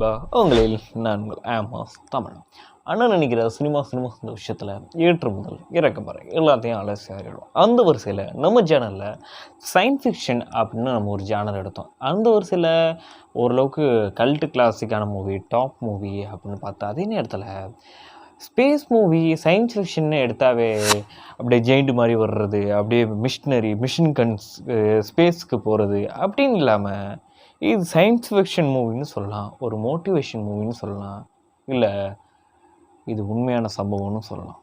நண்பா உங்களில் நான் உங்கள் ஆமாஸ் தமிழ். அண்ணன் நினைக்கிற சினிமா சினிமா இந்த விஷயத்தில் ஏற்று முதல் இறக்கம் வரை எல்லாத்தையும் அலசி ஆறிடும் அந்த வரிசையில் நம்ம சேனலில் சயின்ஸ் ஃபிக்ஷன் அப்படின்னு நம்ம ஒரு சேனல் எடுத்தோம். அந்த வரிசையில் ஓரளவுக்கு கல்ட்டு கிளாசிக்கான மூவி டாப் மூவி அப்படின்னு பார்த்தா அதே நேரத்தில் ஸ்பேஸ் மூவி சயின்ஸ் ஃபிக்ஷன் எடுத்தாவே அப்படியே ஜெயிண்ட் மாதிரி வர்றது அப்படியே மிஷினரி மிஷின் கன்ஸ் ஸ்பேஸ்க்கு போகிறது அப்படின்னு இல்லாமல் இது சயின்ஸ் ஃபிக்ஷன் மூவின்னு சொல்லலாம். ஒரு மோட்டிவேஷன் மூவின்னு சொல்லலாம். இல்லை இது உண்மையான சம்பவம்னு சொல்லலாம்.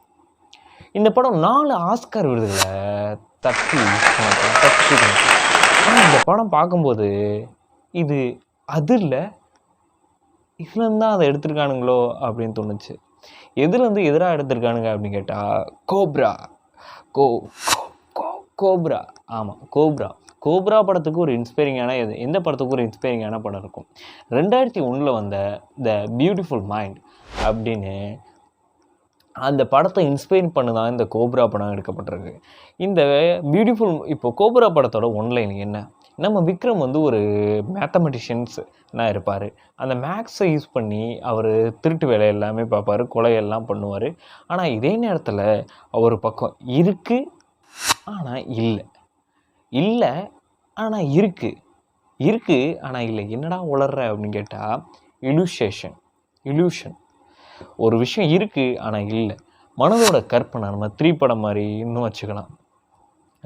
இந்த படம் நாலு ஆஸ்கார் விருதுகளை தட்டி தட்டி. ஆனால் இந்த படம் பார்க்கும்போது இது அது இல்லை இதுலேருந்து தான் அதை எடுத்திருக்கானுங்களோ அப்படின்னு தோணுச்சு. எதுலேருந்து எதிராக எடுத்திருக்கானுங்க அப்படின்னு கேட்டால் கோப்ரா கோ- கோ- கோப்ரா ஆமாம் கோப்ரா கோப்ரா படத்துக்கு ஒரு இன்ஸ்பைரிங்கான எது எந்த படத்துக்கு ஒரு இன்ஸ்பைரிங்கான படம் இருக்கும். ரெண்டாயிரத்தி ஒன்றில் வந்த த பியூட்டிஃபுல் மைண்ட் அப்படின்னு அந்த படத்தை இன்ஸ்பைர் பண்ணி தான் இந்த கோப்ரா படம் எடுக்கப்பட்டிருக்கு. இந்த பியூட்டிஃபுல் இப்போ கோப்ரா படத்தோட ஒன்லைன் என்ன? நம்ம விக்ரம் வந்து ஒரு மேத்தமெட்டிஷியன்ஸ் நான் இருப்பார். அந்த மேக்ஸை யூஸ் பண்ணி அவர் திருட்டு வேலை எல்லாமே பார்ப்பாரு கொலை எல்லாம் பண்ணுவார். ஆனால் இதே நேரத்தில் அவர் பக்கம் இருக்குது ஆனால் இல்லை. இல்லை ஆனால் இருக்குது இருக்குது ஆனால் இல்லை என்னடா உளர்ற அப்படின்னு கேட்டால் இலூஷேஷன் இலூஷன் ஒரு விஷயம் இருக்குது ஆனால் இல்லை. மனதோட கற்பனை நம்ம த்ரீ படம் மாதிரி இன்னும் வச்சுக்கலாம்.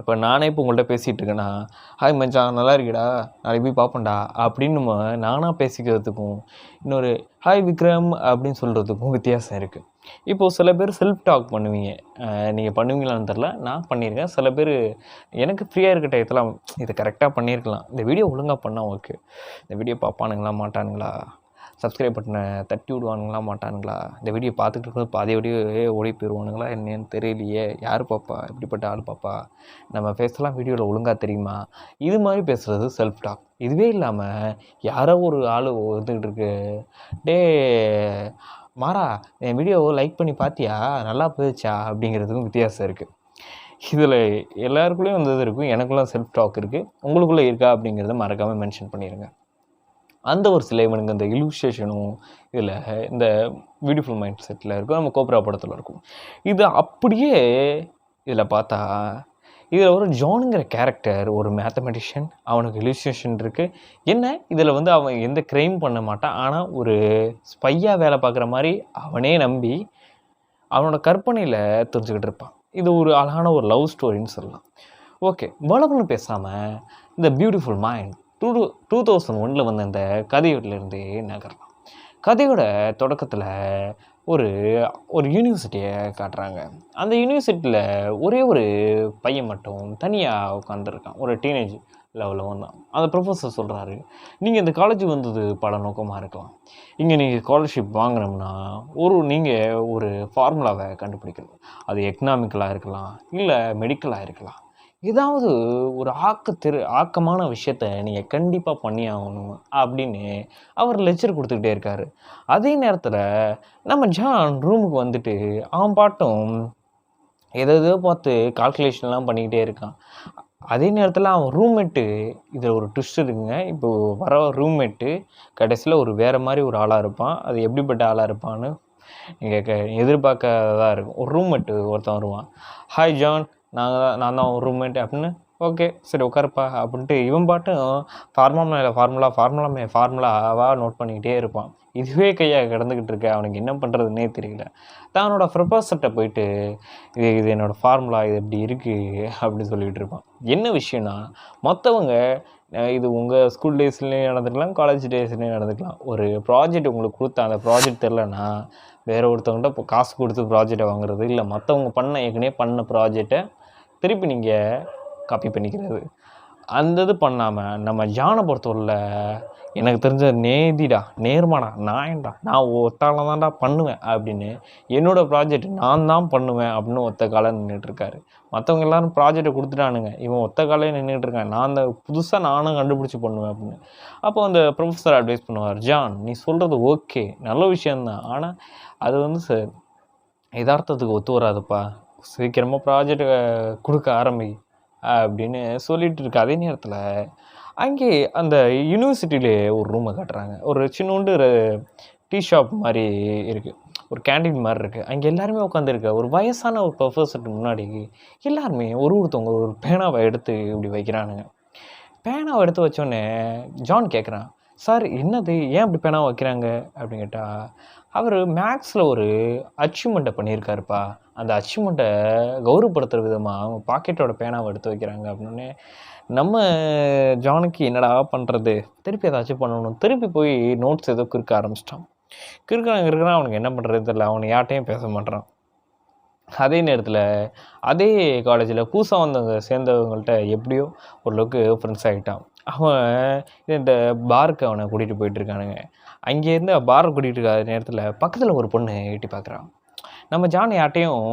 இப்போ நானே இப்போ உங்கள்கிட்ட பேசிகிட்டு இருக்கேன்னா ஹாய் மச்சான் நல்லா இருக்கீடா? நாளைக்கு போய் பார்ப்போம்டா அப்படின்னு நம்ம நானாக பேசிக்கிறதுக்கும் இன்னொரு ஹாய் விக்ரம் அப்படின்னு சொல்கிறதுக்கும் வித்தியாசம் இருக்குது இப்போது சில பேர் செல்ஃப் டாக் பண்ணுவீங்க. நீங்கள் பண்ணுவீங்களான்னு தெரில நான் பண்ணியிருக்கேன். சில பேர் எனக்கு ஃப்ரீயாக இருக்க டயத்தில் இதை கரெக்டாக பண்ணியிருக்கலாம். இந்த வீடியோ ஒழுங்காக பண்ணால் ஓகே இந்த வீடியோ பார்ப்பானுங்களா மாட்டானுங்களா? சப்ஸ்கிரைப் பட்டனை தட்டி விடுவானுங்களா மாட்டானுங்களா? இந்த வீடியோ பார்த்துட்டு இருக்கிறது பாதி வீடியோ ஓடி போயிடுவானுங்களா என்னன்னு தெரியலையே. யார் பாப்பா? இப்படிப்பட்ட ஆள் பாப்பா? நம்ம பேசலாம் வீடியோவில் ஒழுங்காக தெரியுமா? இது மாதிரி பேசுகிறது செல்ஃப் டாக் இதுவே இல்லாமல் யாரோ ஒரு ஆள் வந்துக்கிட்டு இருக்கு. டே மாறா என் வீடியோவை லைக் பண்ணி பார்த்தியா நல்லா போயிடுச்சா? அப்படிங்கிறதுக்கும் வித்தியாசம் இருக்குது இதில் எல்லாருக்குள்ளேயும் வந்து இருக்கும். எனக்குள்ள செல்ஃப் டாக் இருக்குது உங்களுக்குள்ளே இருக்கா அப்படிங்கிறத மறக்காமல் மென்ஷன் பண்ணிடுங்க அந்த ஒரு சில இவனுங்க அந்த இலுஸ்ட்ரேஷனும் இதில் இந்த பியூட்டிஃபுல் மைண்ட் செட்டில் இருக்கும். நம்ம கோப்ரா படத்தில் இருக்கும். இது அப்படியே இதில் பார்த்தா இதில் ஒரு ஜானுங்கிற கேரக்டர் ஒரு மேத்தமெட்டிஷியன் அவனுக்கு இலுஸ்ட்ரேஷன் இருக்குது என்ன? இதில் வந்து அவன் எந்த க்ரைம் பண்ண மாட்டான். ஆனால் ஒரு ஸ்பையாக வேலை பார்க்குற மாதிரி அவனே நம்பி அவனோட கற்பனையில் தெரிஞ்சுக்கிட்டு இருப்பான். இது ஒரு அழகான ஒரு லவ் ஸ்டோரின்னு சொல்லலாம். ஓகே வளவன்னு பேசாமல் இந்த beautiful mind two two thousand ஒனில் வந்த இந்த கதையோட்டிலேருந்தே நகரலாம். கதையோட தொடக்கத்தில் ஒரு ஒரு யூனிவர்சிட்டியை காட்டுறாங்க. அந்த யூனிவர்சிட்டியில் ஒரே ஒரு பையன் மட்டும் தனியாக உட்காந்துருக்கான் ஒரு டீனேஜ் லெவலில் வந்தான். அந்த ப்ரொஃபஸர் சொல்கிறாரு நீங்கள் இந்த காலேஜ் வந்தது பல நோக்கமாக இருக்கலாம். இங்கே நீங்கள் ஸ்காலர்ஷிப் வாங்கினோம்னா ஒரு நீங்கள் ஒரு ஃபார்முலாவை கண்டுபிடிக்கணும். அது எக்கனாமிக்கலாக இருக்கலாம் இல்லை மெடிக்கலாக இருக்கலாம். ஏதாவது ஒரு ஆக்கத்திரு ஆக்கமான விஷயத்த நீங்கள் கண்டிப்பாக பண்ணி ஆகணும் அப்படின்னு அவர் லெக்சர் கொடுத்துக்கிட்டே இருக்காரு. அதே நேரத்தில் நம்ம ஜான் ரூமுக்கு வந்துட்டு அவன் பாட்டும் எதோ பார்த்து கால்குலேஷன்லாம் பண்ணிக்கிட்டே இருக்கான். அதே நேரத்தில் அவன் ரூம்மேட்டு இதில் ஒரு ட்விஸ்ட் இருக்குங்க. இப்போ வர ரூம்மேட்டு கடைசியில் ஒரு வேறு மாதிரி ஒரு ஆளாக இருப்பான். அது எப்படிப்பட்ட ஆளாக இருப்பான்னு நீங்கள் க எதிர்பார்க்காததாக இருக்கும். ஒரு ரூம்மேட்டு ஒருத்தன் வருவான். ஹாய் ஜான் நான் தான் நான் தான் ஒரு ரூம்மேட் அப்படின்னு ஓகே சரி உட்காருப்பா அப்படின்ட்டு இவன் பாட்டும் ஃபார்முலா மேலே ஃபார்முலா ஃபார்முலா மே ஃபார்முலாவாக நோட் பண்ணிக்கிட்டே இருப்பான். இதுவே கையாக கிடந்துக்கிட்டு இருக்கு அவனுக்கு என்ன பண்ணுறதுனே தெரியல. தன்னோட ப்ரொபோசர்கிட்ட போயிட்டு இது இது என்னோடய ஃபார்முலா இது இப்படி இருக்குது அப்படின்னு சொல்லிகிட்டு இருப்பான். என்ன விஷயம்னா மற்றவங்க இது உங்கள் ஸ்கூல் டேஸ்லேயும் நடந்துக்கலாம் காலேஜ் டேஸ்லேயும் நடந்துக்கலாம் ஒரு ப்ராஜெக்ட் உங்களுக்கு கொடுத்தா அந்த ப்ராஜெக்ட் தெரிலனா வேறு ஒருத்தவங்கள்ட்ட இப்போ காசு கொடுத்து ப்ராஜெக்டை வாங்குறது இல்லை. மற்றவங்க பண்ண ஏற்கனவே பண்ண ப்ராஜெக்டை திருப்பி நீங்கள் காப்பி பண்ணிக்கிறது. அந்த இது பண்ணாமல் நம்ம ஜானை பொறுத்தவரையில் எனக்கு தெரிஞ்ச நேதிடா நேர்மாடா நாயன்டா நான் ஒத்தால தான்டா பண்ணுவேன் அப்படின்னு என்னோடய ப்ராஜெக்ட் நான் தான் பண்ணுவேன் அப்படின்னு ஒத்த காலம் நின்றுட்டுருக்காரு மற்றவங்க எல்லாரும் ப்ராஜெக்டை கொடுத்துட்டானுங்க. இவன் ஒத்த காலையே நின்றுட்டுருக்கான் நான் அந்த புதுசாக நானும் கண்டுபிடிச்சி பண்ணுவேன் அப்படின்னு. அப்போ அந்த ப்ரொஃபஸர் அட்வைஸ் பண்ணுவார் ஜான் நீ சொல்கிறது ஓகே நல்ல விஷயந்தான் ஆனால் அது வந்து ச யதார்த்தத்துக்கு ஒத்து வராதுப்பா. சீக்கிரமாக ப்ராஜெக்டை கொடுக்க ஆரம்பி அப்படின்னு சொல்லிட்டு இருக்கு. அதே நேரத்தில் அங்கே அந்த யூனிவர்சிட்டியிலே ஒரு ரூமை காட்டுறாங்க. ஒரு சின்னோண்டு டீ ஷாப் மாதிரி இருக்குது ஒரு கேண்டீன் மாதிரி இருக்குது அங்கே எல்லாருமே உட்காந்துருக்க ஒரு வயசான ஒரு ப்ரொஃபஸர்ட்டு முன்னாடி எல்லாருமே ஒரு ஒருத்தவங்க ஒரு பேனாவை எடுத்து இப்படி வைக்கிறானுங்க. பேனாவை எடுத்து வச்சோடனே ஜான் கேட்குறான் சார் என்னது? ஏன் அப்படி பேனா வைக்கிறாங்க? அப்படின்னு கேட்டால் அவர் மேக்ஸில் ஒரு அச்சீவ்மெண்ட்டை பண்ணியிருக்காருப்பா. அந்த அச்சீவ்மெண்ட்டை கௌரவப்படுத்துகிற விதமாக அவங்க பாக்கெட்டோட பேனாவை எடுத்து வைக்கிறாங்க. அப்படின்னு நம்ம ஜானுக்கு என்னடா பண்ணுறது திருப்பி ஏதாச்சும் பண்ணணும். திருப்பி போய் நோட்ஸ் ஏதோ கிறுக்க ஆரம்பிச்சிட்டான். கிறுக்கிறான் இருக்கிறான் அவனுக்கு என்ன பண்ணுறது தெரியல. அவனை யார்ட்டையும் பேச மாட்டான் அதே நேரத்தில் அதே காலேஜில் புதுசாக வந்தவங்க சேர்ந்தவங்கள்ட்ட எப்படியோ ஓரளவுக்கு ஃப்ரெண்ட்ஸ் ஆகிட்டான். அவன் இந்த பாருக்கு அவனை கூட்டிகிட்டு போயிட்டுருக்கானுங்க. அங்கேருந்து பாரை கூட்டிகிட்டு இருக்காத நேரத்தில் பக்கத்தில் ஒரு பொண்ணு எட்டி பார்க்குறான் நம்ம ஜான் யார்ட்டையும்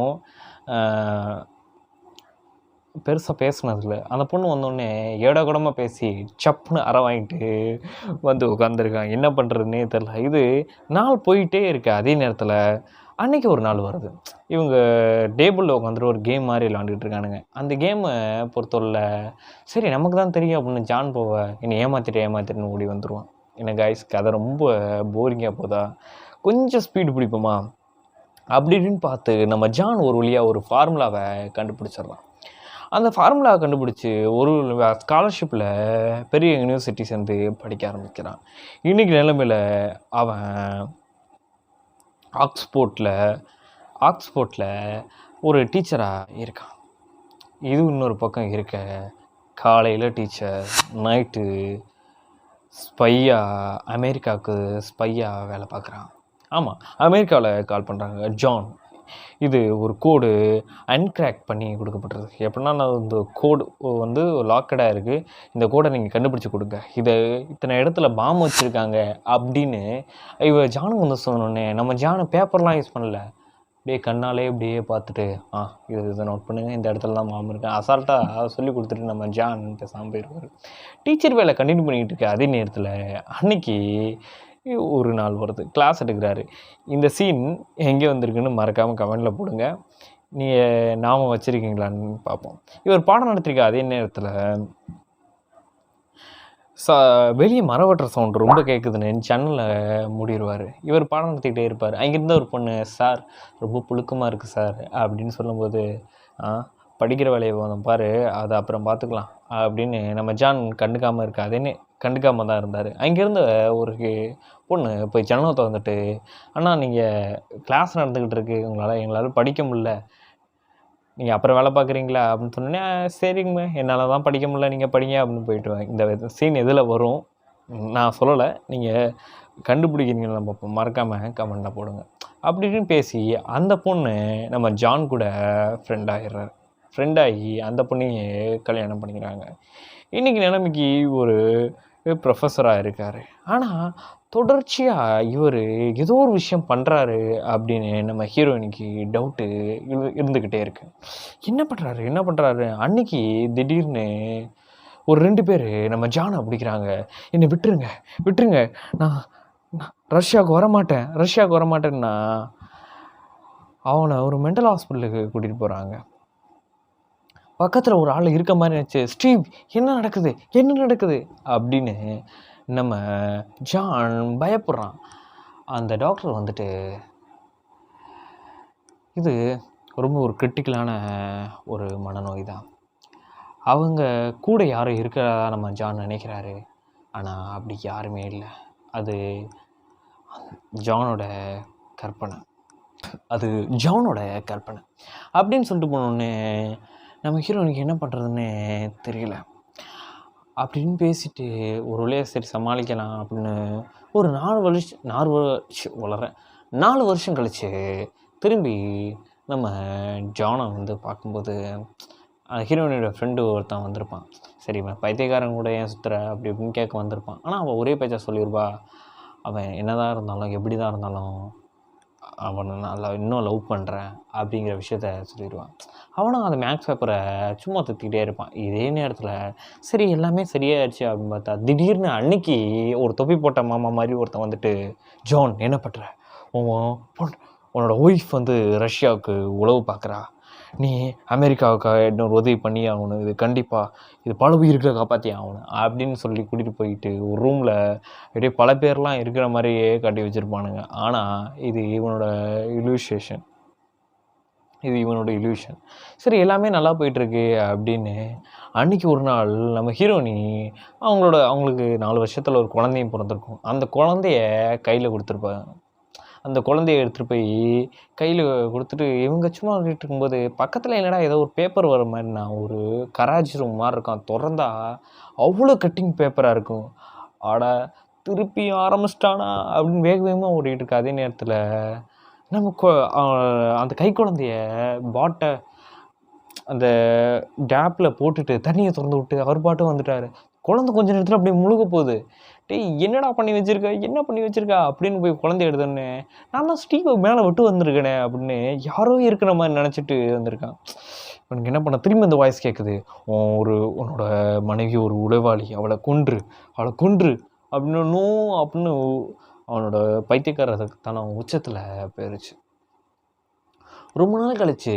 பெருசாக பேசுனதில்ல. அந்த பொண்ணு வந்தோடனே ஏடா கூடமாக பேசி சப்புன்னு அற வாங்கிட்டு வந்து உட்காந்துருக்கான் என்ன பண்ணுறதுன்னே தெரில இது நாள் போயிட்டே இருக்கு. அதே நேரத்தில் அன்னைக்கு ஒரு நாள் வருது. இவங்க டேபிளில் உட்காந்துட்டு ஒரு கேம் மாதிரி விளாண்டுட்டு இருக்கானுங்க. அந்த கேமை பொறுத்தவரையில் சரி நமக்கு தான் தெரியும் அப்படின்னு ஜான் போவ என்னை ஏமாத்திட்டு ஏமாத்திட்டுன்னு ஓடி வந்துடுவான் என்ன காய்ஸ் கதை ரொம்ப போரிங்காக போதா? கொஞ்சம் ஸ்பீடு பிடிப்போமா? அப்படி பார்த்து நம்ம ஜான் ஒரு வழியாக ஒரு ஃபார்முலாவை கண்டுபிடிச்சிடலாம். அந்த ஃபார்முலாவை கண்டுபிடிச்சி ஒரு ஸ்காலர்ஷிப்பில் பெரிய யூனிவர்சிட்டி சேர்ந்து படிக்க ஆரம்பிக்கிறான். இன்றைக்கி நிலைமையில் அவன் ஆக்ஸ்போர்ட்டில் ஆக்ஸ்போர்ட்டில் ஒரு டீச்சராக இருக்கான். இது இன்னொரு பக்கம் இருக்க காலையில் டீச்சர் நைட்டு ஸ்பையா அமெரிக்காவுக்கு ஸ்பையா வேலை பார்க்குறான். ஆமாம் அமெரிக்காவில் கால் பண்ணுறாங்க ஜான். இது ஒரு கோடு அன்கிராக் பண்ணி கொடுக்கப்பட்டிருக்கு. எப்படின்னா நான் இந்த கோடு வந்து லாக்கடாக இருக்குது இந்த கோடை நீங்கள் கண்டுபிடிச்சி கொடுங்க. இதை இத்தனை இடத்துல பாம் வச்சுருக்காங்க அப்படின்னு இவ ஜானுக்கு வந்து சொன்னோடனே நம்ம ஜானு பேப்பர்லாம் யூஸ் பண்ணல. அப்படியே கண்ணாலே அப்படியே பார்த்துட்டு ஆ இது இதை நோட் பண்ணுங்கள் இந்த இடத்துல தான் மாமு இருக்கேன் அசால்ட்டாக சொல்லி கொடுத்துட்டு நம்ம ஜான் பேசாமல் போயிடுவார் டீச்சர் வேலை கண்டினியூ பண்ணிக்கிட்டு இருக்க அதே நேரத்தில் அன்னைக்கு ஒரு நாள் வருது கிளாஸ் எடுக்கிறாரு. இந்த சீன் எங்கே வந்திருக்குன்னு மறக்காமல் கமெண்டில் போடுங்க. நீங்கள் நாம வச்சுருக்கீங்களான்னு பார்ப்போம். இவர் பாடம் நடத்திருக்க அதே நேரத்தில். ச வெளியே மரவற்ற சவுண்ட் ரொம்ப கேட்குதுன்னு ஜன்னலில் மூடிடுவார் இவர் பாடம் நடத்திக்கிட்டே இருப்பார். அங்கேருந்து ஒரு பொண்ணு சார் ரொம்ப புழுக்கமாக இருக்குது சார் அப்படின்னு சொல்லும்போது ஆ படிக்கிற வேலையை போதும் பாரு அதை அப்புறம் பார்த்துக்கலாம். அப்படின்னு நம்ம ஜான் கண்டுக்காமல் இருக்காதுன்னு கண்டுக்காமல் தான் இருந்தார். அங்கேருந்து ஒரு பொண்ணு போய் ஜன்னலை திறந்துட்டு அண்ணா நீங்கள் கிளாஸ் நடந்துக்கிட்டு இருக்கு. உங்களால் எங்களால் படிக்க முடியல. நீங்கள் அப்புறம் வேலை பார்க்குறீங்களா? அப்படின்னு சொன்னோன்னே சரிங்கம்மா. என்னால் தான் படிக்க முடியல. நீங்கள் படிங்க. அப்படின்னு போயிட்டு வாங்க இந்த சீன் எதில் வரும்? நான் சொல்லலை. நீங்கள் கண்டுபிடிக்கிறீங்களா பார்ப்போம் மறக்காமல் கமெண்டில் போடுங்க. அப்படின்னு பேசி அந்த பொண்ணு நம்ம ஜான் கூட ஃப்ரெண்ட் ஆகிடுறாரு ஃப்ரெண்டாகி அந்த பொண்ணையே கல்யாணம் பண்ணிக்கிறாங்க. இன்றைக்கி நிலைமைக்கு ஒரு ப்ரொஃபஸராக இருக்கார். ஆனால் தொடர்ச்சியாக இவர் ஏதோ ஒரு விஷயம் பண்ணுறாரு அப்படின்னு நம்ம ஹீரோயினுக்கு டவுட்டு இருந்துக்கிட்டே இருக்கு. என்ன பண்ணுறாரு என்ன பண்ணுறாரு அன்னைக்கு திடீர்னு ஒரு ரெண்டு பேர் நம்ம ஜானை பிடிக்கிறாங்க. என்னை விட்டுருங்க விட்டுருங்க. நான் ரஷ்யாவுக்கு வரமாட்டேன் ரஷ்யாவுக்கு வரமாட்டேன்னா அவனை ஒரு மென்டல் ஹாஸ்பிட்டலுக்கு கூட்டிகிட்டு போகிறாங்க பக்கத்தில் ஒரு ஆள் இருக்க மாதிரி நினச்சி ஸ்டீவ் என்ன நடக்குது? என்ன நடக்குது? அப்படின்னு நம்ம ஜான் பயப்படுறான். அந்த டாக்டர் வந்துட்டு இது ரொம்ப ஒரு கிரிட்டிக்கலான ஒரு மனநோய் தான். அவங்க கூட யாரும் இருக்கிறதா நம்ம ஜான் நினைக்கிறாரு. ஆனால் அப்படி யாருமே இல்லை. அது ஜானோட கற்பனை. அது ஜானோட கற்பனை. அப்படின்னு சொல்லிட்டு போனோடனே நம்ம ஹீரோனுக்கு என்ன பண்ணுறதுன்னு தெரியல. அப்படின்னு பேசிட்டு ஒரு வழியாக சரி சமாளிக்கலாம் அப்படின்னு ஒரு நாலு வருஷம் நாலு வருஷம் வளரேன் நாலு வருஷம் கழித்து திரும்பி நம்ம ஜானை வந்து பார்க்கும்போது ஹீரோயினோட ஃப்ரெண்டு ஒருத்தன் வந்திருப்பான். சரி இவன் பைத்தியக்காரன் கூட ஏன் சுற்றுற அப்படி இப்படின்னு கேட்க வந்திருப்பான். ஆனால் அவன் ஒரே பேச்சா சொல்லியிருப்பா அவன் என்னதான் இருந்தாலும் எப்படி தான் இருந்தாலும் அவனை நல்லா இன்னும் லவ் பண்ணுறேன் அப்படிங்கிற விஷயத்த சொல்லிடுவான். அவனும் அந்த மேக்ஸ் பேப்பரை சும்மா தத்திக்கிட்டே இருப்பான். இதே நேரத்தில் சரி எல்லாமே சரியாயிடுச்சு அப்படின்னு பார்த்தா திடீர்னு அன்னைக்கு ஒரு தொப்பி போட்ட மாமா மாதிரி ஒருத்தன் வந்துட்டு ஜான் என்ன பண்ணுற உன் உன்னோட ஒய்ஃப் வந்து ரஷ்யாவுக்கு உழவு பார்க்குறா நீ அமெரிக்காவுக்காக இன்னொரு உதவி பண்ணி ஆகணும். இது கண்டிப்பாக இது பல உயிர்களை காப்பாற்றி ஆகணும் அப்படின்னு சொல்லி கூட்டிகிட்டு போயிட்டு ஒரு ரூமில் அப்படியே பல பேர்லாம் இருக்கிற மாதிரியே கட்டி வச்சுருப்பானுங்க. ஆனால் இது இவனோட இலூஷேஷன் இது இவனோட இல்யூஷன் சரி எல்லாமே நல்லா போயிட்டுருக்கு அப்படின்னு அன்னைக்கு ஒரு நாள் நம்ம ஹீரோனி அவங்களோட அவங்களுக்கு நாலு வருஷத்தில் ஒரு குழந்தையும் பிறந்திருக்கும். அந்த குழந்தைய கையில் கொடுத்துருப்பாங்க. அந்த குழந்தைய எடுத்துகிட்டு போய் கையில் கொடுத்துட்டு இவங்க சும்மா விளையாடிட்டு இருக்கும்போது பக்கத்தில் என்னடா ஏதோ ஒரு பேப்பர் வர மாதிரி நான் ஒரு கராஜ் ரூம் மாதிரி இருக்கும் திறந்தா அவ்வளோ கட்டிங் பேப்பராக இருக்கும். ஆட திருப்பி ஆரம்பிச்சிட்டானா அப்படின்னு வேக வேகமாக ஓடிட்டு இருக்கு. அதே நேரத்தில் நம்ம கொ- அந்த கை குழந்தைய பாட்டை அந்த டேப்பில் போட்டுட்டு தண்ணியை திறந்து விட்டு அவர் பாட்டும் வந்துட்டார். குழந்தை கொஞ்ச நேரத்தில் அப்படியே முழுக போகுது. டேய் என்னடா பண்ணி வச்சிருக்க? என்ன பண்ணி வச்சிருக்க? அப்படின்னு போய் குழந்தை எடுத்தோன்னே நான் தான் ஸ்டீவை மேலே விட்டு வந்திருக்கேனே அப்படின்னு யாரோ இருக்கிற மாதிரி நினச்சிட்டு வந்திருக்கான். உனக்கு என்ன பண்ண? திரும்பி அந்த வாய்ஸ் கேட்குது உன் ஒரு உன்னோட மனைவி ஒரு உழைவாளி அவளை கொன்று அவளை கொன்று அப்படின்னு அப்படின்னு அவனோட பைத்தியக்காரத்தனம் உச்சத்தில் போயிருச்சு. ரொம்ப நாள் கழிச்சு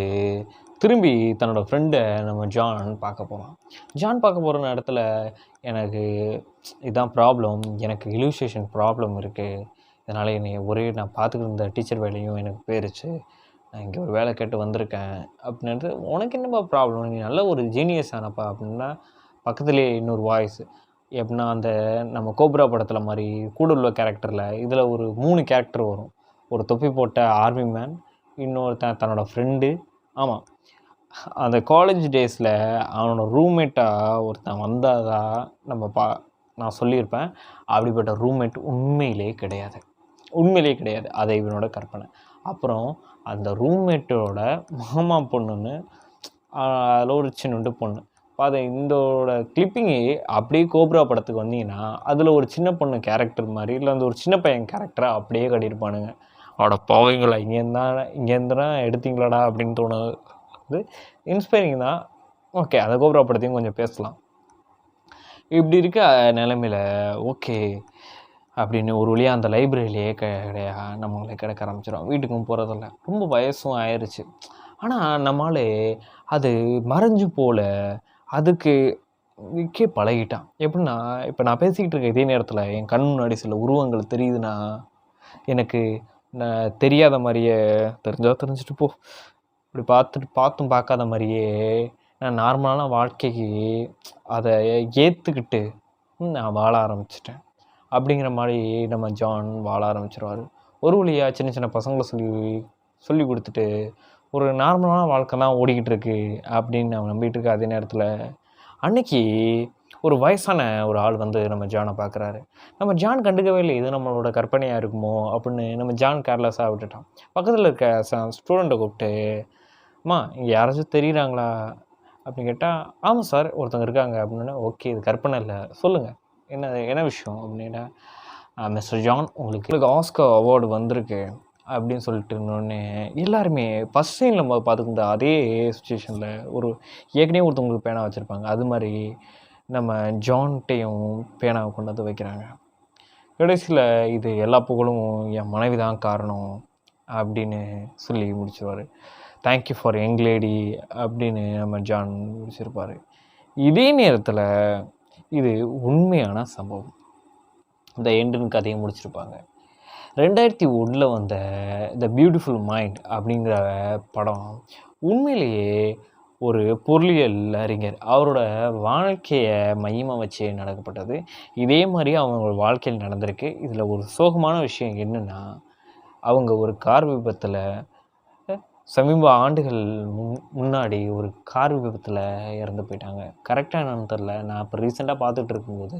திரும்பி தன்னோட ஃப்ரெண்டை நம்ம ஜான் பார்க்க போகிறான் ஜான் பார்க்க போகிற இடத்துல எனக்கு இதுதான் ப்ராப்ளம் எனக்கு இலூஷேஷன் ப்ராப்ளம் இருக்குது இதனால் என்னை ஒரே நான் பார்த்துக்கிட்டு இருந்த டீச்சர் வேலையும் எனக்கு போயிருச்சு. நான் இங்கே ஒரு வேலை கேட்டு வந்திருக்கேன் அப்படின்றது உனக்கு என்னப்பா ப்ராப்ளம் நீ நல்ல ஒரு ஜீனியஸ் ஆனப்பா அப்படின்னா பக்கத்துலேயே இன்னொரு வாய்ஸ் எப்படின்னா அந்த நம்ம கோப்ரா படத்தில் மாதிரி கூட உள்ள கேரக்டரில் இதில் ஒரு மூணு கேரக்டர் வரும். ஒரு தொப்பி போட்ட ஆர்மி மேன் இன்னொருத்தன் தன்னோட ஃப்ரெண்டு ஆமாம் அந்த காலேஜ் டேஸில் அவனோட ரூம்மேட்டாக ஒருத்தன் வந்தாதா நம்ம பா நான் சொல்லியிருப்பேன். அப்படிப்பட்ட ரூம்மேட் உண்மையிலே கிடையாது. உண்மையிலே கிடையாது. அதை இவனோட கற்பனை. அப்புறம் அந்த ரூம்மேட்டோட மாமா பொண்ணுன்னு அதில் ஒரு சின்னண்டு பொண்ணு. அதை இந்தோட கிளிப்பிங்கு அப்படியே கோப்ரா படத்துக்கு வந்தீங்கன்னா அதில் ஒரு சின்ன பொண்ணு கேரக்டர் மாதிரி இல்லை அந்த ஒரு சின்ன பையன் கேரக்டராக அப்படியே கட்டியிருப்பானுங்க. அவட பாவங்களா இங்கேருந்து இங்கேருந்துனா எடுத்தீங்களாடா அப்படின்னு தோணுது. இன்ஸ்பைரிங் தான். ஓகே அந்த கோபுரப்படுத்தியும் கொஞ்சம் பேசலாம். இப்படி இருக்க நிலமையில ஓகே அப்படின்னு ஒரு வழியாக அந்த லைப்ரரியிலேயே கிடையா நம்மளை கிடக்க ஆரம்பிச்சிடும் வீட்டுக்கும் போகிறதில்ல ரொம்ப வயசும் ஆயிடுச்சு ஆனால் நம்மளாலே அது மறைஞ்சு போல அதுக்கு விக்கே பழகிட்டான். எப்படின்னா இப்போ நான் பேசிக்கிட்டு இருக்க இதே நேரத்தில் என் கண் முன்னாடி சில உருவங்கள் தெரியுதுன்னா எனக்கு தெரியாத மாதிரியே தெரிஞ்சால் தெரிஞ்சுட்டு போ. இப்படி பார்த்துட்டு பார்த்தும் பார்க்காத மாதிரியே நான் நார்மலான வாழ்க்கைக்கு அதை ஏற்றுக்கிட்டு நான் வாழ ஆரம்பிச்சிட்டேன். அப்படிங்கிற மாதிரி நம்ம ஜான் வாழ ஆரம்பிச்சிருவார். ஒரு வழியாக சின்ன சின்ன பசங்களை சொல்லி சொல்லி கொடுத்துட்டு ஒரு நார்மலான வாழ்க்கை தான் ஓடிக்கிட்டு இருக்கு அப்படின்னு அவன் நம்பிகிட்டு இருக்க அதே நேரத்தில் அன்னைக்கு ஒரு வயசான ஒரு ஆள் வந்து நம்ம ஜானை பார்க்குறாரு. நம்ம ஜான் கண்டுக்கவே இல்லை இது நம்மளோட கற்பனையாக இருக்குமோ அப்படின்னு நம்ம ஜான் கேர்லெஸ்ஸாக விட்டுட்டான். பக்கத்தில் இருக்க ஸ்டூடெண்ட்டை கூப்பிட்டு அம்மா இங்கே யாராச்சும் தெரியுறாங்களா? அப்படின்னு கேட்டால் ஆமாம் சார் ஒருத்தவங்க இருக்காங்க. அப்படின்னா ஓகே இது கற்பனை இல்லை சொல்லுங்கள் என்ன என்ன விஷயம்? அப்படின்னா மிஸ்டர் ஜான் உங்களுக்கு ஆஸ்கர் அவார்டு வந்திருக்கு. அப்படின்னு சொல்லிட்டு இருந்தோடனே எல்லாருமே ஃபஸ்ட் சீனில் நம்ம பார்த்துக்கிட்ட அதே சுச்சுவேஷனில் ஒரு ஏற்கனவே ஒருத்தவங்களுக்கு பேனா வச்சுருப்பாங்க. அது மாதிரி நம்ம ஜான்கிட்டையும் பேனாவை கொண்டு வந்து வைக்கிறாங்க. கடைசியில் இது எல்லா புகழும் என் மனைவி தான் காரணம் அப்படின்னு சொல்லி முடிச்சிருவார். Thank you for young lady அப்படின்னு நம்ம ஜான் முடிச்சிருப்பார். இதே நேரத்தில் இது உண்மையான சம்பவம். இந்த எண்டுன்னு கதையை முடிச்சிருப்பாங்க. ரெண்டாயிரத்தி ஒன்றில் வந்த த பியூட்டிஃபுல் மைண்ட் அப்படிங்கிற படம் உண்மையிலேயே ஒரு பொருளியல் அறிஞர். அவரோட வாழ்க்கையை மையமாக வச்சு நடக்கப்பட்டது. இதே மாதிரி அவங்களோட வாழ்க்கையில் நடந்திருக்கு. இதில் ஒரு சோகமான விஷயம் என்னென்னா அவங்க ஒரு கார் விபத்தில் சமீப ஆண்டுகள் முன் முன்னாடி ஒரு கார் விபத்தில் இறந்து போயிட்டாங்க. கரெக்டாக என்னன்னு தெரில நான் இப்போ ரீசெண்டாக பார்த்துட்டு இருக்கும்போது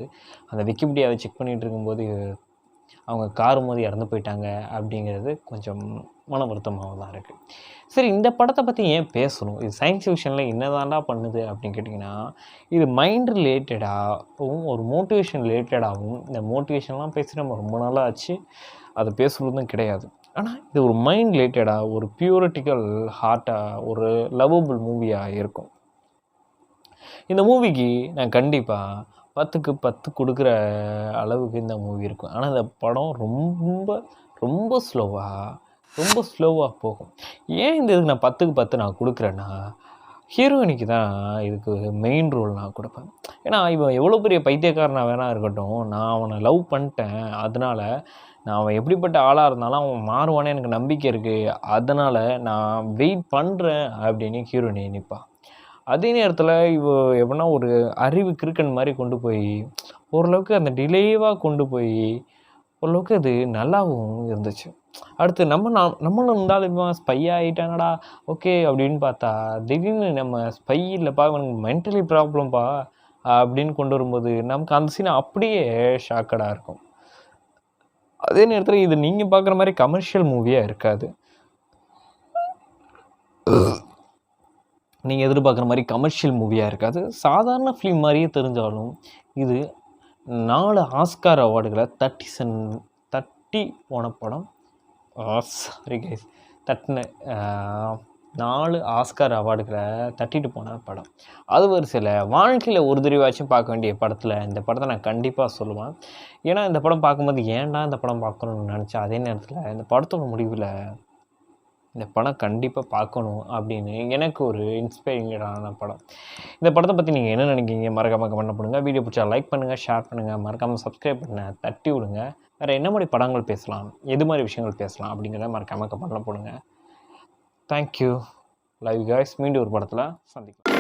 அந்த விக்கிபீடியாவை செக் பண்ணிகிட்டு இருக்கும்போது அவங்க கார் மோதி இறந்து போயிட்டாங்க அப்படிங்கிறது கொஞ்சம் மன வருத்தமாக தான் இருக்குது சரி இந்த படத்தை பற்றி ஏன் பேசணும்? இது சயின்ஸ் ஃபிக்ஷனில் என்னதான்டா பண்ணுது அப்படின்னு கேட்டிங்கன்னா இது மைண்ட் ரிலேட்டடாகவும் ஒரு மோட்டிவேஷன் ரிலேட்டடாகவும் இந்த மோட்டிவேஷன்லாம் பேசி நம்ம ரொம்ப நாளாக ஆச்சு அதை பேசுகிறதும் கிடையாது. ஆனால் இது ஒரு மைண்ட் ரிலேட்டடாக ஒரு பியூரிட்டிக்கல் ஹார்ட்டாக ஒரு லவ்வபிள் மூவியாக இருக்கும். இந்த மூவிக்கு நான் கண்டிப்பாக பத்துக்கு பத்து கொடுக்குற அளவுக்கு இந்த மூவி இருக்கும். ஆனால் இந்த படம் ரொம்ப ரொம்ப ஸ்லோவாக ரொம்ப ஸ்லோவாக போகும். ஏன் இந்த இதுக்கு நான் பத்துக்கு பத்து நான் கொடுக்குறேன்னா ஹீரோயினிக்கு தான் இதுக்கு மெயின் ரோல் நான் கொடுப்பேன். ஏன்னா இவன் எவ்வளோ பெரிய பைத்தியக்காரனாக வேணா இருக்கட்டும் நான் அவனை லவ் பண்ணிட்டேன் அதனால் நான் அவன் எப்படிப்பட்ட ஆளாக இருந்தாலும் அவன் மாறுவானே எனக்கு நம்பிக்கை இருக்குது அதனால் நான் வெயிட் பண்ணுறேன் அப்படின்னு ஹீரோயினி நிற்பான் அதே நேரத்தில் இவ எப்படின்னா ஒரு அறிவு கிறுக்கன் மாதிரி கொண்டு போய் ஓரளவுக்கு அந்த டிலேவாக கொண்டு போய் ஓரளவுக்கு அது நல்லாவும் இருந்துச்சு. அடுத்து நம்ம நாம் நம்மளும் இருந்தாலும் இவன் ஸ்பை ஆகிட்டானடா ஓகே அப்படின்னு பார்த்தா திடீர்னு நம்ம ஸ்பை இல்லைப்பா இவனுக்கு மென்டலி ப்ராப்ளம்ப்பா அப்படின்னு கொண்டு வரும்போது நமக்கு அந்த சீன் அப்படியே ஷாக்கடாக இருக்கும். அதே நேரத்தில் இது நீங்கள் பார்க்குற மாதிரி கமர்ஷியல் மூவியாக இருக்காது. நீங்கள் எதிர்பார்க்குற மாதிரி கமர்ஷியல் மூவியாக இருக்காது. சாதாரண ஃபிலிம் மாதிரியே தெரிஞ்சாலும் இது நாலு ஆஸ்கார் அவார்டுகளை தட்டி சென் தட்டி போன படம் சாரி கைஸ் தட்டின நாலு ஆஸ்கார் அவார்டுகளை தட்டிட்டு போன படம். அது ஒரு சில வாழ்க்கையில் ஒரு தடவையாச்சும் பார்க்க வேண்டிய படத்தில் இந்த படத்தை நான் கண்டிப்பாக சொல்லுவேன். ஏன்னா இந்த படம் பார்க்கும்போது ஏன்டா இந்த படம் பார்க்கணும்னு நினச்சேன் அதே நேரத்தில் இந்த படத்தோட முடிவில் இந்த படம் கண்டிப்பாக பார்க்கணும் அப்படின்னு எனக்கு ஒரு இன்ஸ்பைரிங்கான படம். இந்த படத்தை பற்றி நீங்கள் என்ன நினைக்கிறீங்க மறக்காம கமெண்ட் பண்ணுங்கள் வீடியோ பிடிச்சா லைக் பண்ணுங்கள் ஷேர் பண்ணுங்கள் மறக்காமல் சப்ஸ்கிரைப் பண்ண தட்டி விடுங்க. வேறு என்ன மாதிரி படங்கள் பேசலாம்? எது மாதிரி விஷயங்கள் பேசலாம்? அப்படிங்கிறத மறக்காமல் கமெண்ட்டில் போடுங்க. தேங்க்யூ லைவ் காய்ஸ் மீண்டும் ஒரு படத்தில் சந்திக்கலாம்.